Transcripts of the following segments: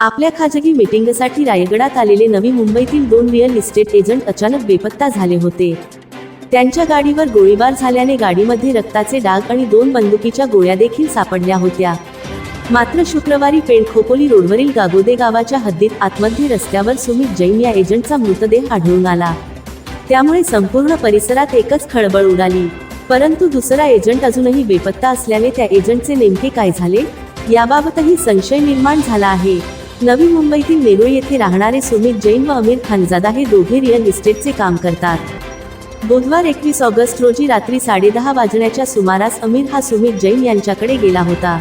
आपल्या खाजगी मीटिंगसाठी रायगडात आलेले नवी मुंबईतील दोन रिअल इस्टेट एजंट अचानक बेपत्ता झाले होते. त्यांच्या गाडीवर गोळीबार झाल्याने गाडीमध्ये रक्ताचे डाग आणि दोन बंदुकीच्या गोळ्या देखील सापडल्या होत्या. मात्र शुक्रवारी पेण खोपोली रोडवरील गागोदे गावाच्या हद्दीत आतमध्ये रस्त्यावर सुमित जैन या एजंटचा मृतदेह आढळून आला. त्यामुळे संपूर्ण परिसरात एकच खळबळ उडाली. परंतु दुसरा एजंट अजूनही बेपत्ता असल्याने त्या एजंटचे नेमके काय झाले? याबाबतही संशय निर्माण झाला आहे. नवी मुंबईतील नेरुळ येथे राहणारे सुमित जैन व अमीर खानजादा हे दोघे रिअल इस्टेटचे काम करतात. बुधवार एकवीस ऑगस्ट रोजी रात्री साडेदहा वाजण्याच्या सुमारास अमीर हा सुमित जैन यांच्याकडे गेला होता.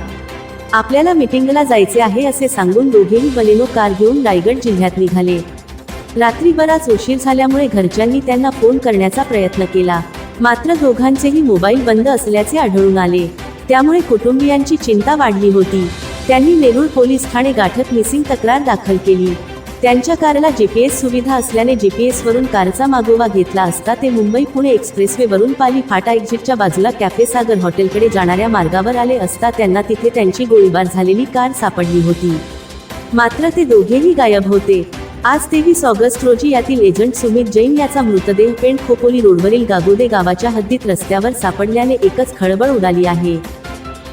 आपल्याला मिटिंगला जायचे आहे असे सांगून दोघेही बलेनो कार घेऊन रायगड जिल्ह्यात निघाले. रात्री बराच उशीर झाल्यामुळे घरच्यांनी त्यांना फोन करण्याचा प्रयत्न केला. मात्र दोघांचेही मोबाईल बंद असल्याचे आढळून आले. त्यामुळे कुटुंबियांची चिंता वाढली होती. त्यांनी नेरूळ पोलीस ठाणे गाठत मिसिंग तक्रार दाखल केली. त्यांच्या कारला जीपीएस सुविधा असल्याने जीपीएस वरून कारचा मागोवा घेतला असता ते मुंबई पुणे एक्सप्रेसवे वरून पाली फाटा एक्झिटच्या बाजूला कॅफे सागर हॉटेलकडे जाणाऱ्या मार्गावर आले असता त्यांना तिथे त्यांची गोळीबार झालेली कार सापडली होती. मात्र ते दोघेही गायब होते. आज तेवीस ऑगस्ट रोजी यातील एजंट सुमित जैन याचा मृतदेह पेंट खोपोली रोडवरील गागोदे गावाच्या हद्दीत रस्त्यावर सापडल्याने एकच खळबळ उडाली आहे.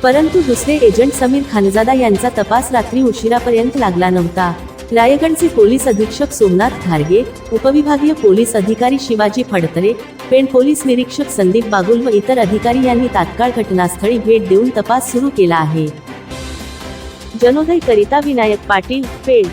परंतु दुसरे एजंट समीर खानजादा यांचा तपास रात्री उशिरापर्यंत लागला नव्हता. रायगडचे पोलीस अधीक्षक सोमनाथ खारगे उपविभागीय पोलीस अधिकारी शिवाजी फडतरे पेण पोलीस निरीक्षक संदीप बागुल व इतर अधिकारी यांनी तात्काळ घटनास्थळी भेट देऊन तपास सुरू केला आहे. जनोदय करिता विनायक पाटील पेण